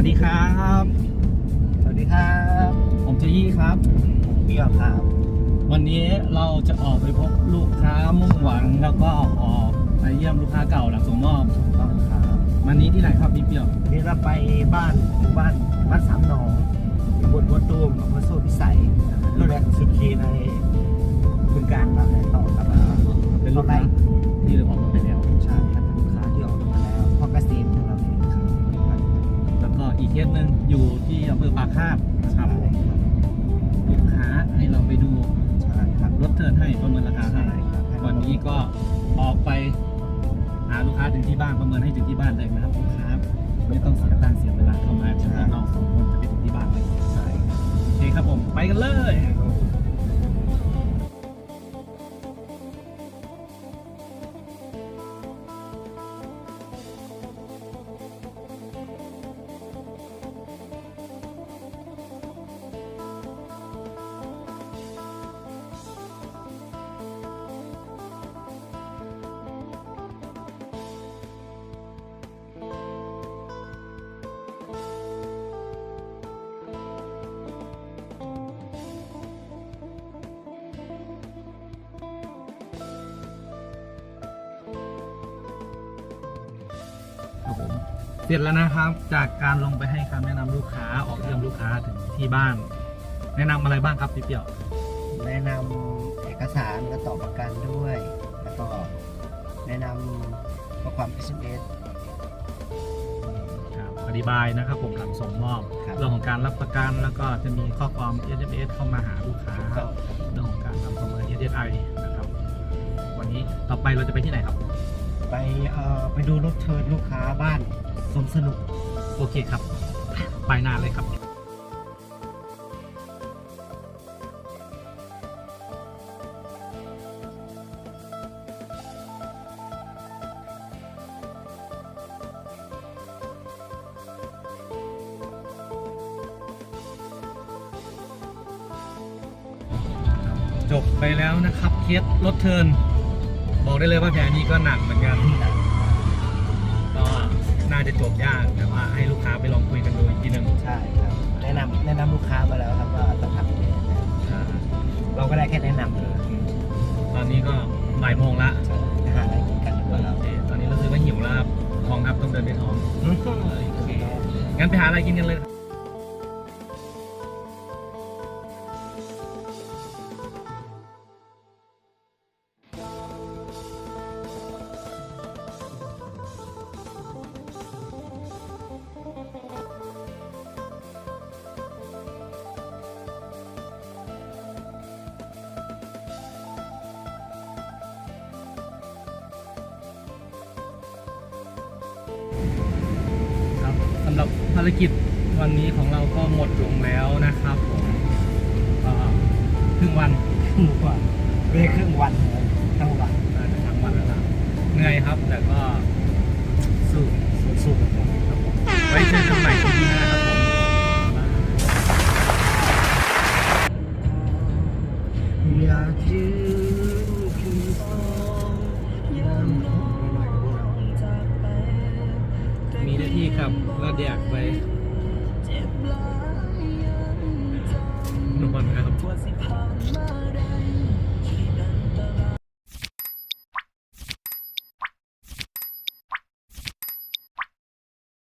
วัสดีครับ สวัสดีครับ ผมเจยี่ครับผมเปียวครับ วันนี้เราจะออกไปพบลูกค้ามุ่งหวังแล้วก็ออกไปเยี่ยมลูกค้าเก่าหลังส่งมอบต้องครับวันนี้ที่ไหนครับพี่เปียวนี่เราไปบ้านหมู่บ้านบ้านสามหนอง อยู่ที่อำเภอปากคาบนะครับรับลูกค้าให้เราไปดูใช่ครับรถเทิร์นให้ประเมินราคาให้ใช่ครับวันนี้ก็ออกไปหาลูกค้าถึงที่บ้านประเมินให้ถึงที่บ้านเลยนะครับลูกค้าไม่ต้องเสียตังค์เสียเวลาเข้ามาเฉพาะเราสองคนจะไปถึงที่บ้านเลยใช่โอเคครับผมไปกันเลย ครับผมเสร็จแล้วนะครับ จากการลงไปให้คำแนะนำลูกค้าออกเยี่ยมลูกค้าถึงที่บ้าน แนะนำอะไรบ้างครับพี่เปียวแนะนำเอกสารและต่อประกันด้วย แล้วก็แนะนำข้อความ SMS ครับอธิบายนะครับผมหลังส่งมอบครับ เรื่องของการรับประกันแล้วก็จะมีข้อความ SMS เข้ามาหาลูกค้า ก็เรื่องของการทำประเมิน SSI นะครับ วันนี้ต่อไปเราจะไปที่ไหนครับ ไปเอ่อไปดูรถเชิญลูกค้าบ้านสมสนุก โอเคครับ ไปนานเลยครับ จบไปแล้วนะครับเคสรถเทิร์น บอกได้เลยว่าแผลนี้ก็หนักเหมือนกันก็น่าจะจบยากแต่ว่าให้ลูกค้าไปลองคุยกันดูอีกทีหนึ่งใช่ครับแนะนำแนะนำลูกค้ามาแล้วครับว่าต้องทำยังไงเราก็ได้แค่แนะนำเลยตอนนี้ก็บ่ายโมงละจะหาอะไรกินกันดีกว่าเรา โอเคตอนนี้รู้สึกว่าหิวแล้วครับท้องครับต้องเดินไปท้อง โอเคงั้นไปหาอะไรกินกันเลยครับ รับภารกิจวันนี้ของเราก็หมดลงแล้วนะครับผมก็ครึ่งวันครึ่งวันไม่ได้ครึ่งวันทั้งวันน่าจะทั้งวันแล้วนะเหนื่อยครับ แต่ก็สู้สู้ๆกันครับผมไว้เจอกันใหม่ที่หน้าครับผมอยากยื ขับลาดแดกไปหนอนครับ